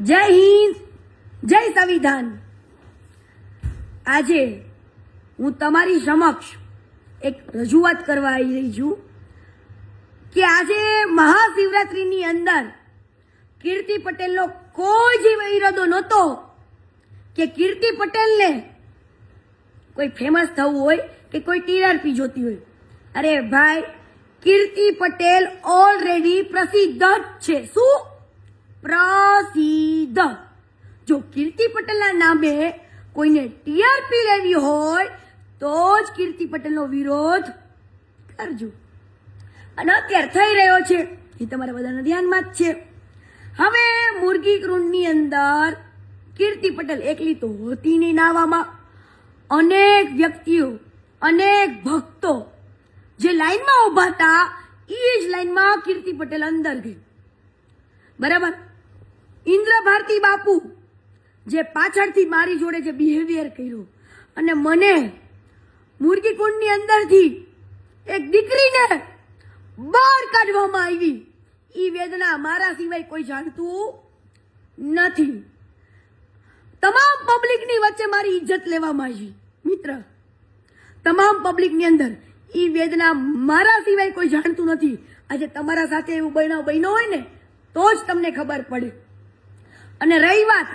જય હિન્દ, જય સંવિધાન. આજે હું તમારી સમક્ષ એક રજૂઆત કરવા આવી રહી છું કે આજે મહાશિવરાત્રિની અંદર કીર્તિ પટેલનો કોઈ જ ઈરાદો નહોતો કે કીર્તિ પટેલને કોઈ ફેમસ થવું હોય કે કોઈ ટીઆરપી જોતી હોય. અરે ભાઈ, કીર્તિ પટેલ ઓલરેડી પ્રસિદ્ધ જ છે. શું? પ્રસિદ્ધ. જો કીર્તિ પટેલના નામે કોઈને ટીઆરપી લેવી હોય, તો જ કીર્તિ પટેલનો વિરોધ કરજો. અને અત્યારે થઈ રહ્યો છે, એ તમારા બધાના ધ્યાનમાં જ છે. હવે મુરગી કૃંડની અંદર કીર્તિ પટેલ એકલી તો હોતી નહીં નાવામાં. અનેક વ્યક્તિઓ, અનેક ભક્તો જે લાઈનમાં ઊભા હતા એ જ લાઈનમાં કીર્તિ પટેલ અંદર ગઈ. બરાબર? ઇન્દ્ર ભારતી બાપુ, જે પાછળથી મારી જોડે જે બિહેવિયર કર્યું અને મને મુરગીકુંડની અંદરથી એક દીકરીને બહાર કાઢવામાં આવી એ વેદના મારા સિવાય કોઈ જાણતું નથી. તમામ પબ્લિકની વચ્ચે મારી ઇજ્જત લેવામાં આવી, મિત્ર. તમામ પબ્લિકની અંદર એ વેદના મારા સિવાય કોઈ જાણતું નથી. આજે તમારા સાથે એવું બનાવ બન્યો હોય ને, તો જ તમને ખબર પડે. અને રહી વાત.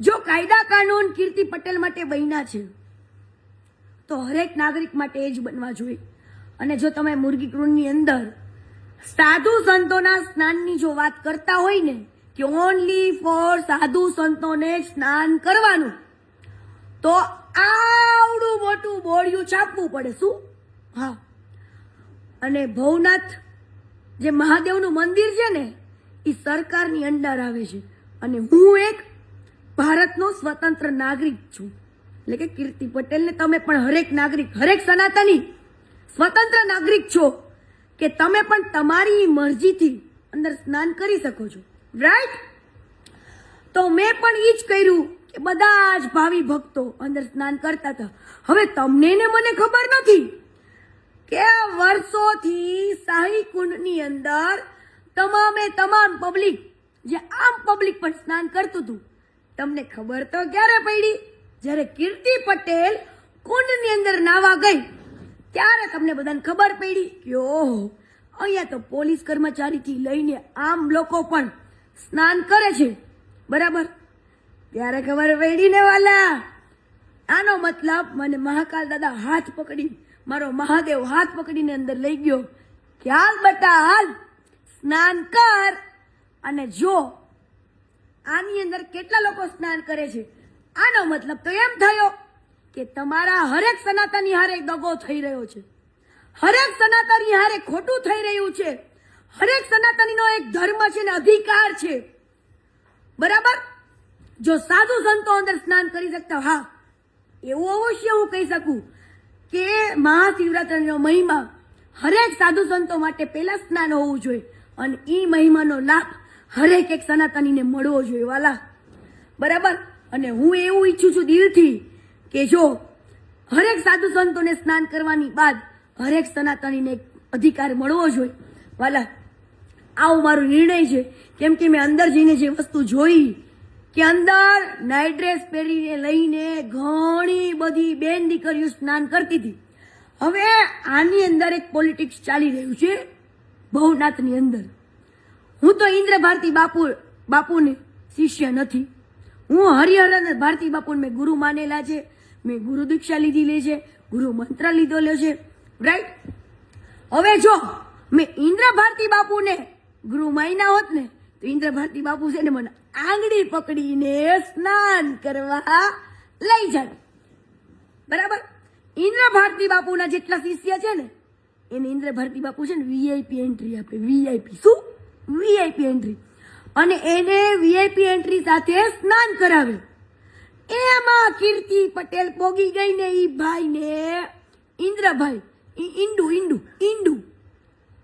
જો કાયદા કાનૂન કીર્તિ પટેલ માટે બન્યા છે, તો હરેક નાગરિક માટે એ જ બનવા જોઈએ. અને જો તમે મુરગી કૃણની અંદર સાધુ સંતોના સ્નાનની જો વાત કરતા હોય ને, કે ઓનલી ફોર સાધુ સંતોને સ્નાન કરવાનું, તો આવડું મોટું બોળિયું છાપવું પડે. શું? હા. અને ભવનાથ જે મહાદેવનું મંદિર છે ને એ સરકારની અંડર આવે છે. અને હું એક ભારતનો સ્વતંત્ર નાગરિક છું. એટલે કે કીર્તિ પટેલને તમે પણ હરેક નાગરિક, હરેક સનાતની સ્વતંત્ર નાગરિક છો કે તમે પણ તમારી મરજીથી અંદર સ્નાન કરી શકો છો. રાઈટ તો મેં પણ એ જ કર્યું કે બધા જ ભાવિ ભક્તો અંદર સ્નાન કરતા હતા. હવે તમને ને મને ખબર નથી કે વર્ષોથી શાહી કુંડની અંદર તમામે તમામ પબ્લિક જે આમ પબ્લિક પણ સ્નાન કરતું હતું, તમને ખબર તો ક્યારે પડી? જ્યારે કીર્તિ પટેલ કુંડની અંદર નાવા ગઈ, ત્યારે તમને બધાને ખબર પડી કે ઓહો, અહીંયા તો પોલીસ કર્મચારીથી લઈને આમ લોકો પણ સ્નાન કરે છે. બરાબર? ત્યારે ખબર પડી ને વાલા! આનો મતલબ મને મહાકાલ દાદા હાથ પકડી, મારો મહાદેવ હાથ પકડીને અંદર લઈ ગયો. ખ્યાલ બટા હાલ સ્નાન કર. અને જો આની અંદર કેટલા લોકો સ્નાન કરે છે, આનો મતલબ તો એમ થયો કે તમારા હરેક સનાતની હારે દગો થઈ રહ્યો છે. હરેક સનાતની હારે ખોટું થઈ રહ્યું છે. હરેક સનાતનીનો એક ધર્મ છે ને અધિકાર છે. બરાબર? જો સાધુ સંતો અંદર સ્નાન કરી શકતા, હા, એવું અવશ્ય હું કહી શકું કે મહાશિવરાત્રિનો મહિમા હરેક સાધુ સંતો માટે પહેલા સ્નાન હોવું જોઈએ. અને એ મહિમાનો લાભ હરેક એક સનાતનીને મળવો જોઈએ, વાલા. બરાબર? અને હું એવું ઈચ્છું છું દિલથી કે જો હરેક સાધુ સંતોને સ્નાન કરવાની બાદ હરેક સનાતનીને અધિકાર મળવો જોઈએ, વાલા. આવો મારો નિર્ણય છે. કેમ કે મેં અંદર જઈને જે વસ્તુ જોઈ કે અંદર નાઇટ ડ્રેસ પહેરીને લઈને ઘણી બધી બેન દીકરીઓ સ્નાન કરતી હતી. હવે આની અંદર એક પોલિટિક્સ ચાલી રહ્યું છે. ભવનાથની અંદર. હું તો ઇન્દ્ર ભારતી બાપુ બાપુને શિષ્ય નથી. હું હરિહરન ભારતી બાપુને મેં ગુરુ માનેલા છે, મેં ગુરુ દીક્ષા લીધેલી છે, ગુરુ મંત્ર લીધેલો છે. રાઈટ હવે જો મેં ઇન્દ્ર ભારતી બાપુને ગુરુ માયના હોત ને, તો ઇન્દ્ર ભારતી બાપુ છે ને મને આંગળી પકડીને સ્નાન કરવા લઈ જાય બરાબર? ઇન્દ્ર ભારતી બાપુના જેટલા શિષ્ય છે ને એને ઇન્દ્ર ભારતી બાપુ છે ને વીઆઈપી એન્ટ્રી આપે વીઆઈપી શું? વીઆઈપી એન્ટ્રી અને એને વીઆઈપી એન્ટ્રી સાથે સ્નાન કરાવે. એમાં કીર્તિ પટેલ પોગી ગઈ ને ઈ ભાઈને ઇન્દ્રભાઈ, ઈ ઈંડુ ઈંડુ ઈંડુ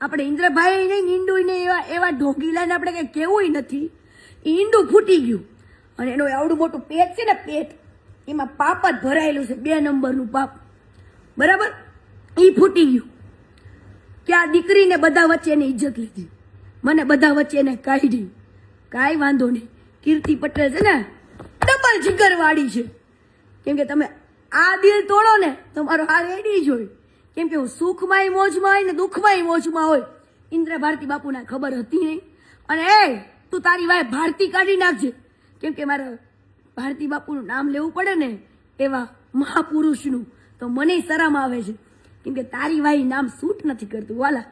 આપણે ઇન્દ્રભાઈ નહીં ઈંડુ ને એવા એવા ઢોંગીલાને આપણે કંઈ કહેવું નથી. ઈંડુ ફૂટી ગયું. અને એનું આવડું મોટું પેટ છે ને પેટ, એમાં પાપ જ ભરાયેલું છે, બે નંબરનું પાપ. બરાબર? એ ફૂટી ગયું. કે આ દીકરીને બધા વચ્ચે એની ઇજ્જત લીધી. મને બધા વચ્ચે એને કાઢી. કાંઈ વાંધો નહીં. કીર્તિ પટેલ છે ને, ડબલ જીગરવાળી છે. કેમ કે તમે આ દિલ તોડો ને, તમારો આ રેડી જ હોય. કેમ કે હું સુખમાંય મોજમાં હોય ને દુઃખમાંય મોજમાં હોય. ઇન્દ્ર ભારતી બાપુને ખબર હતી નહીં. અને એ, તું તારી વાય ભારતી કાઢી નાખજે. કેમ કે મારે ભારતી બાપુનું નામ લેવું પડે ને એવા મહાપુરુષનું. તો મને શરમ આવે છે. કેમ કે તારી વાઈ નામ સૂટ નથી કરતું. વાલા,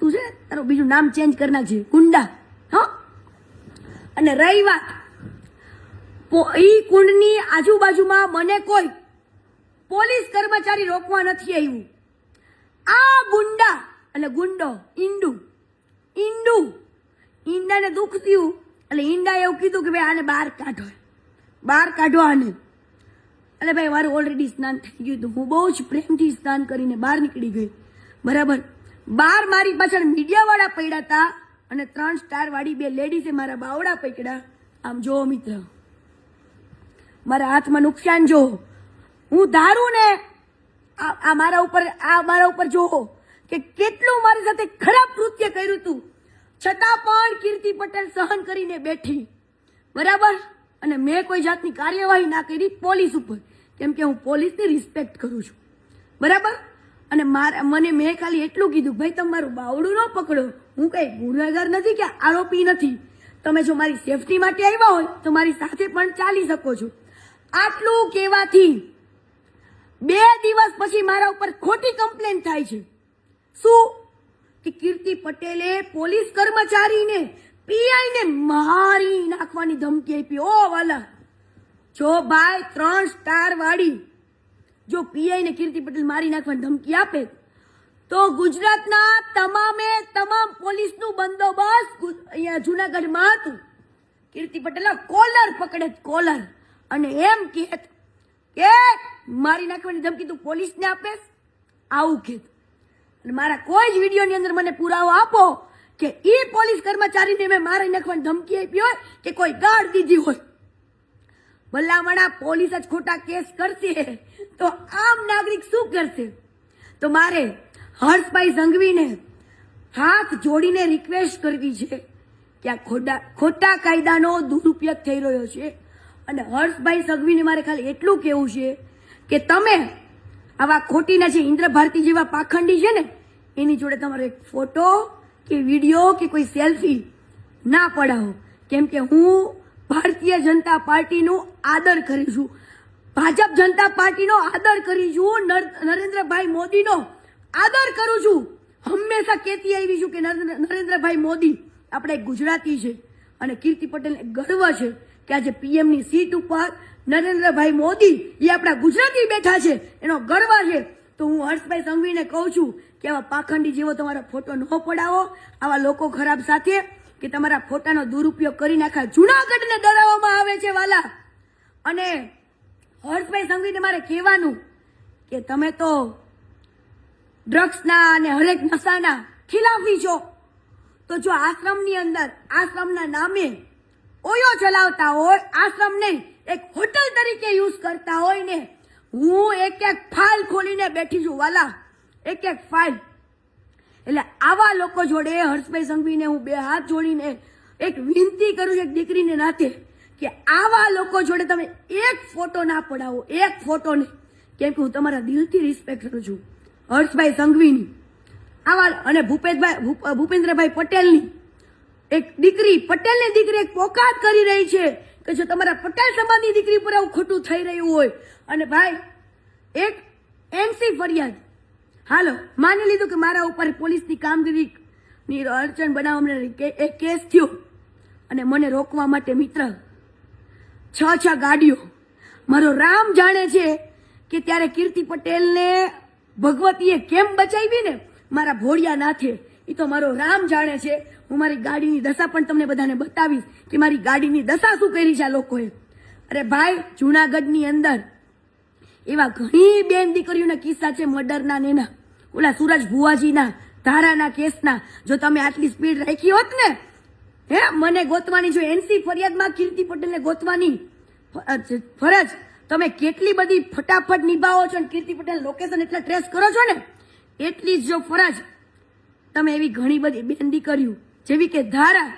તું છે તારું બીજું નામ ચેન્જ કરી નાખજે. ગુંડા, હો? અને રહી વાત એ કુંડની આજુબાજુમાં મને કોઈ પોલીસ કર્મચારી રોકવા નથી આવ્યું. આ ગુંડા, એટલે ગુંડો, ઈંડુ ઈંડુ, ઈંડાને દુઃખ થયું. એટલે ઈંડાએ એવું કીધું કે ભાઈ આને બહાર કાઢો. બહાર કાઢો આને. એટલે ભાઈ, મારું ઓલરેડી સ્નાન થઈ ગયું હતું. હું બહુ જ પ્રેમથી સ્નાન કરીને બહાર નીકળી ગઈ. બરાબર? બહાર મારી પાછળ મીડિયાવાળા પડ્યા હતા અને ત્રણ સ્ટારવાળી બે લેડીઝે મારા બાવડા પકડ્યા. આમ જો, મિત્ર, મારા હાથમાં નુકસાન જો. હું ધારું ને આ આ મારા ઉપર આ મારા ઉપર જો કે કેટલું મારી સાથે ખરાબ કૃત્ય કર્યું હતું છતાં પણ કીર્તિ પટેલ સહન કરીને બેઠી. બરાબર? અને મેં કોઈ જાતની કાર્યવાહી ના કરી પોલીસ ઉપર. કેમ કે હું પોલીસની રિસ્પેક્ટ કરું છું. બરાબર? અને મારા, મને મેં ખાલી એટલું કીધું, ભાઈ તમારું બાવડું ન પકડો. હું કઈ ગુનેગાર નથી કે આરોપી નથી. તમે જો મારી સેફટી માટે આવ્યા હોય, તો મારી સાથે પણ ચાલી શકો છો. આટલું કહેવાથી બે દિવસ પછી મારા ઉપર ખોટી કમ્પ્લેન થાય છે. શું? કે કીર્તિ પટેલે પોલીસ કર્મચારીને પીઆઈને મારી નાખવાની ધમકી આપી. ઓ વાલા, જો ભાઈ ત્રણ સ્ટાર વાળી જો પીઆઈને કીર્તિ પટેલ મારી નાખવાની ધમકી આપે, તો ગુજરાતના તમામે તમામ પોલીસનું બંદોબસ્ત અહીંયા જુનાગઢમાં હતું. કીર્તિ પટેલ કોલર પકડે કોલર. અને એમ કહેત કે મારી નાખવાની ધમકી તું પોલીસને આપેસ આવું કહેત અને મારા કોઈ જ વિડીયોની અંદર મને પુરાવો આપો કે એ પોલીસ કર્મચારીને મેં મારી નાખવાની ધમકી આપી હોય કે કોઈ ગાળ દીધી હોય. ભલામણા પોલીસ જ ખોટા કેસ કરશે. તો આમ નાગરિક શું કરશે? તો મારે હર્ષભાઈ સંઘવીને હાથ જોડીને રિક્વેસ્ટ કરવી છે કે આ ખોટા ખોટા કાયદાનો દુરુપયોગ થઈ રહ્યો છે. અને હર્ષભાઈ સંઘવીને મારે ખાલી એટલું કહેવું છે કે તમે આવા ખોટીના જે ઇન્દ્ર ભારતી જેવા પાખંડી છે ને, એની જોડે તમારો એક ફોટો કે વીડિયો કે કોઈ સેલ્ફી ના પડાવો. કેમ કે હું ભારતીય જનતા પાર્ટીનું આદર કરું છું. ભાજપ જનતા પાર્ટીનો આદર કરીશું નર- નરેન્દ્રભાઈ મોદીનો આદર કરું છું. હંમેશા કહેતી આવી છું કે નરેન્દ્ર- નરેન્દ્રભાઈ મોદી આપણે ગુજરાતી છે અને કીર્તિ પટેલને ગર્વ છે કે આજે પીએમની સીટ ઉપર નરેન્દ્રભાઈ મોદી એ આપણા ગુજરાતી બેઠા છે. એનો ગર્વ છે. તો હું હર્ષભાઈ સંઘવીને કહું છું કે આવા પાખંડી જેવો તમારો ફોટો ન પડાવો, આવા લોકો ખરાબ સાથે કે તમારા ફોટાનો દુરુપયોગ કરી નાખા જુનાગઢને ડરાવવામાં આવે છે, વાલા. અને હર્ષભાઈ સંઘવીને મારે કહેવાનું કે તમે તો ડ્રગ્સના અને હરેક નશાના ખિલાફી છો. તો જો આશ્રમની અંદર, આશ્રમના નામે ઓયો ચલાવતા હોય, આશ્રમને એક હોટલ તરીકે યુઝ કરતા હોય ને, હું એક એક ફાઇલ ખોલીને બેઠી છું, વાલા. એક એક ફાઇલ એટલે આવા લોકો જોડે હર્ષભાઈ સંઘવીને હું બે હાથ જોડીને એક વિનંતી કરું છું એક દીકરીને નાતે કે આવા લોકો જોડે તમે એક ફોટો ના પડાવો, એક ફોટો નહીં. કેમ કે હું તમારા દિલથી રિસ્પેક્ટ કરું છું હર્ષભાઈ સંઘવીની. આવા અને ભૂપેશભાઈ, ભૂપ- ભૂપેન્દ્રભાઈ પટેલની. એક દીકરી, પટેલની દીકરી એક પોકાત કરી રહી છે કે જો તમારા પટેલ સમાજની દીકરી પર આવું ખોટું થઈ રહ્યું હોય. અને ભાઈ, એક એમસી ફરિયાદ. હાલો, માની લીધું કે મારા ઉપર પોલીસની કામગીરીની અડચણ બનાવવા એક કેસ થયો અને મને રોકવા માટે મિત્ર છ છ ગાડીઓ. મારો રામ જાણે છે કે ત્યારે કીર્તિ પટેલને ભગવતીએ કેમ બચાવી ને મારા ભોળિયા નાથે. એ તો મારો રામ જાણે છે. હું મારી ગાડીની દશા પણ તમને બધાને બતાવીશ કે મારી ગાડીની દશા શું કરી છે આ લોકોએ. અરે ભાઈ, જુનાગઢની અંદર એવા ઘણી બેન દીકરીઓના કિસ્સા છે, મર્ડરના ને એના. ઓલા સુરજ ભુવાજીના ધારાના કેસના, જો તમે આટલી સ્પીડ રાખી હોત ને, હે, મને ગોતવાની જો એનસી ફરિયાદમાં કીર્તિ પટેલને ગોતવાની ફરજ, તમે કેટલી બધી ફટાફટ નિભાવો છો અને કીર્તિ પટેલ લોકેશન એટલા ટ્રેસ કરો છો ને, એટલી જ જો ફરજ, તમે એવી ઘણી બધી બેંદી કર્યું, જેવી કે ધારા,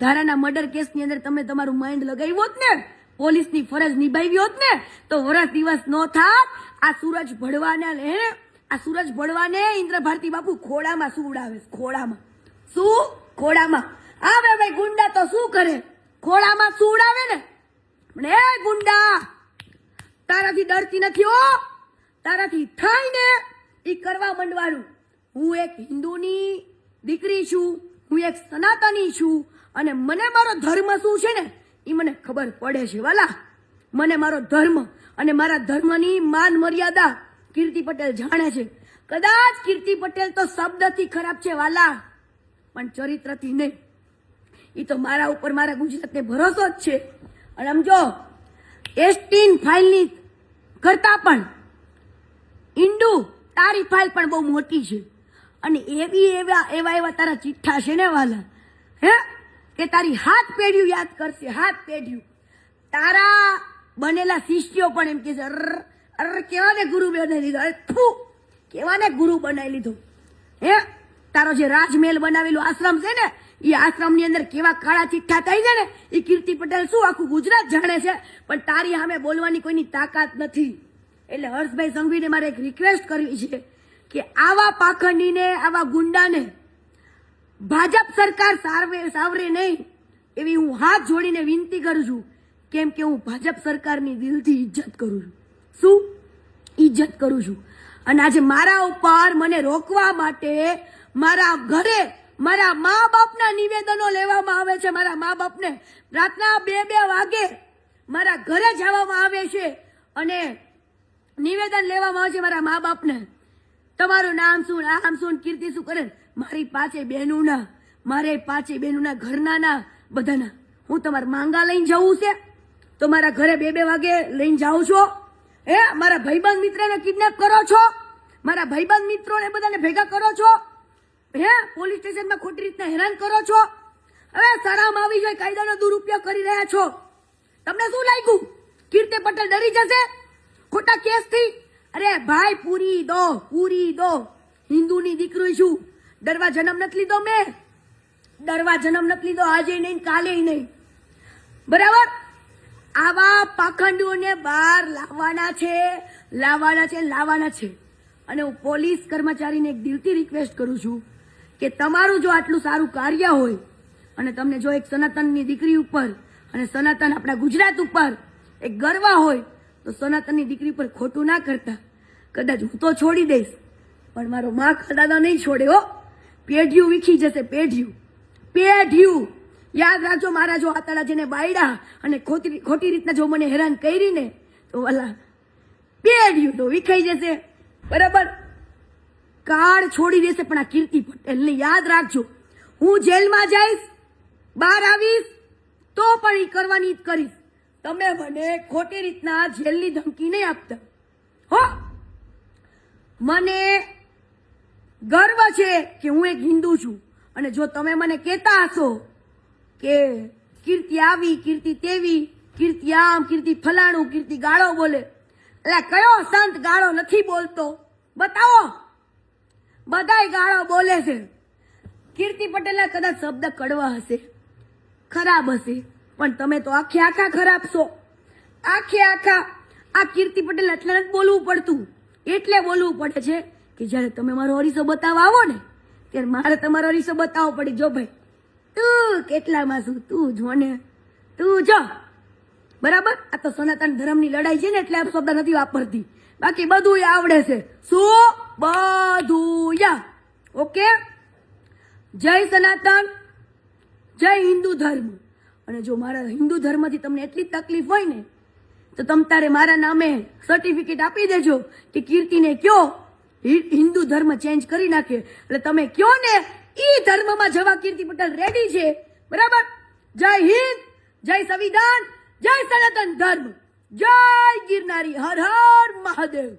ધારાના મર્ડર કેસની અંદર તમે તમારું માઇન્ડ લગાવ્યું હોત ને, પોલીસની ફરજ નિભાવી હોત ને, તો વરસ દિવસ નો થાત, આ સૂરજ ભળવાના હે આ સૂરજ ભળવાને ઇન્દ્ર ભારતી બાપુ ખોડામાં શું ઉડાવે ખોડામાં શું? ખોડામાં આવે ભાઈ ગુંડા તો શું કરે? ખોડામાં ઉડાવે ને. એ ગુંડા, તારાથી ડરતી નથી હો. તારાથી થાય ને એ કરવા માંડવાનું હું એક હિન્દુની દીકરી છું, હું એક સનાતની છું, અને મને મારો ધર્મ શું છે ને એ મને ખબર પડે છે, વાલા. મને મારો ધર્મ અને મારા ધર્મની માન મર્યાદા કીર્તિ પટેલ જાણે છે. કદાચ કીર્તિ પટેલ તો શબ્દથી ખરાબ છે, વાલા. પણ ચરિત્રથી નહીં. એ તો મારા ઉપર મારા ગુજરાતને ભરોસો જ છે. અને સમજો એસટીન ફાઇલની કરતા પણ ઇન્ડુ તારી ફાઇલ પણ બહુ મોટી છે. અને એવી એવા એવા એવા તારા ચિઠ્ઠા છે ને, વાલા. હે? કે તારી હાથ પેઢ્યું યાદ કરશે, હાથ પેઢ્યું. તારા બનેલા શિષ્યો પણ એમ કે છે અર કેવાને ગુરુ બનાવી લીધો? અરે ફૂ, કેવાને ગુરુ બનાવી લીધો? હે? તારો જે રાજમહેલ બનાવેલો આશ્રમ છે ને એ આશ્રમની અંદર કેવા કાળા ચિઠ્ઠા થાય છે ને એ કીર્તિ પટેલ શું આખું ગુજરાત જાણે છે, પણ તારી સામે બોલવાની કોઈની તાકાત નથી. એટલે હર્ષભાઈ સંઘવીને મારે એક રિક્વેસ્ટ કરવી છે કે આવા પાખંડીને, આવા ગુંડાને ભાજપ સરકાર સારવે, સાવરે નહીં. એવી હું હાથ જોડીને વિનંતી કરું છું, કેમ કે હું ભાજપ સરકારની દિલથી ઇજ્જત કરું છું. શું? ઇજ્જત કરું છું. અને આજે મારા ઉપર મને રોકવા માટે મારા ઘરે મારા મા બાપના નિવેદનો લેવામાં આવે છે. મારા મા બાપને રાતના બે બે વાગે મારા ઘરે જવામાં આવે છે અને નિવેદન લેવામાં આવે છે મારા મા બાપને તમારું નામ શું? આમ શું? કીર્તિ શું કરે? મારી પાસે બહેનોના મારે પાછે બહેનોના ઘરનાના બધાના. હું તમારા માંગા લઈને જવું છે? તો મારા ઘરે બે બે વાગે લઈને જાઉં છો? હે, મારા ભાઈબંધ મિત્રને કિડનેપ કરો છો? મારા ભાઈબંધ મિત્રોને બધાને ભેગા કરો છો? હે, પોલીસ સ્ટેશનમાં ખોટી રીતના હેરાન કરો છો? હવે શરમ આવી જાય, કાયદાનો દુરુપયોગ કરી રહ્યા છો. તમને શું લાગ્યું? કીર્તિ પટેલ ડરી જશે? ખોટા કેસથી? અરે ભાઈ, પૂરી દો પૂરી દો. હિન્દુની દીકરી છું. ડરવા જન્મ નથી લીધો મેં. ડરવા જન્મ નથી લીધો, આજે નહીં કાલે નહીં. બરાબર? આવા પાખંડીઓને બહાર લાવવાના છે લાવવાના છે લાવવાના છે. અને હું પોલીસ કર્મચારીને એક દિલથી રિક્વેસ્ટ કરું છું કે તમારું જો આટલું સારું કાર્ય હોય અને તમને જો એક સનાતનની દીકરી ઉપર અને સનાતન આપણા ગુજરાત ઉપર એક ગર્વ હોય, તો સનાતનની દીકરી ઉપર ખોટું ના કરતા. કદાચ હું તો છોડી દઈશ, પણ મારો મા દાદા નહીં છોડે હો. પેઢિયું વીખી જશે, પેઢિયું. પેઢિયું. યાદ રાખજો મારા જો આતળા બાયડા અને ખોટી ખોટી રીતના જો મને હેરાન કરી ને તો વાલા પેઢિયું તો વિખાઈ જશે. બરાબર? કાળ છોડી દેશે, પણ આ કીર્તિ પટેલને યાદ રાખજો. હું જેલમાં જઈશ, બહાર આવીશ, તો પણ એ કરવાની જ કરીશ. તમે મને ખોટી રીતના જેલની ધમકી નહીં આપતા. હો? મને ગર્વ છે કે હું એક હિન્દુ છું. અને જો તમે મને કહેતા હશો કે કીર્તિ આવી, કીર્તિ તેવી, કીર્તિ આમ, કીર્તિ ફલાણું, કીર્તિ ગાળો બોલે. એટલે કયો સંત ગાળો નથી બોલતો? બતાવો. બધાય ગાળો બોલે છે. કીર્તિ પટેલના કદાચ શબ્દ કડવા હશે, ખરાબ હશે, પણ તમે તો આખે આખા ખરાબ છો. આખે આખા, આ કીર્તિ પટેલ એટલે નથી બોલવું પડતું. એટલે બોલવું પડે છે કે જ્યારે તમે મારો અરીસો બતાવવા આવો ને, ત્યારે મારે તમારો અરીસો બતાવવો પડે. જો ભાઈ તું કેટલામાં છું? તું જો ને. તું જો. બરાબર? આ તો સનાતન ધર્મની લડાઈ છે ને, એટલે આ શબ્દ નથી વાપરતી. બાકી બધું આવડે છે. શું? બધું ઓકે? જય સનાતન, જય હિન્દુ ધર્મ. અને જો મારા હિન્દુ ધર્મથી તમને એટલી તકલીફ હોય ને, તો તમ તારે મારા નામે સર્ટિફિકેટ આપી દેજો કે કીર્તિને કયો હિન્દુ ધર્મ ચેન્જ કરી નાખે. એટલે તમે કયો ને ઈ ધર્મમાં જવા કીર્તિ પટેલ રેડી છે. બરાબર? જય હિન્દ, જય સંવિધાન, જય સનાતન ધર્મ. જય ગિરનારી હર હર મહાદેવ.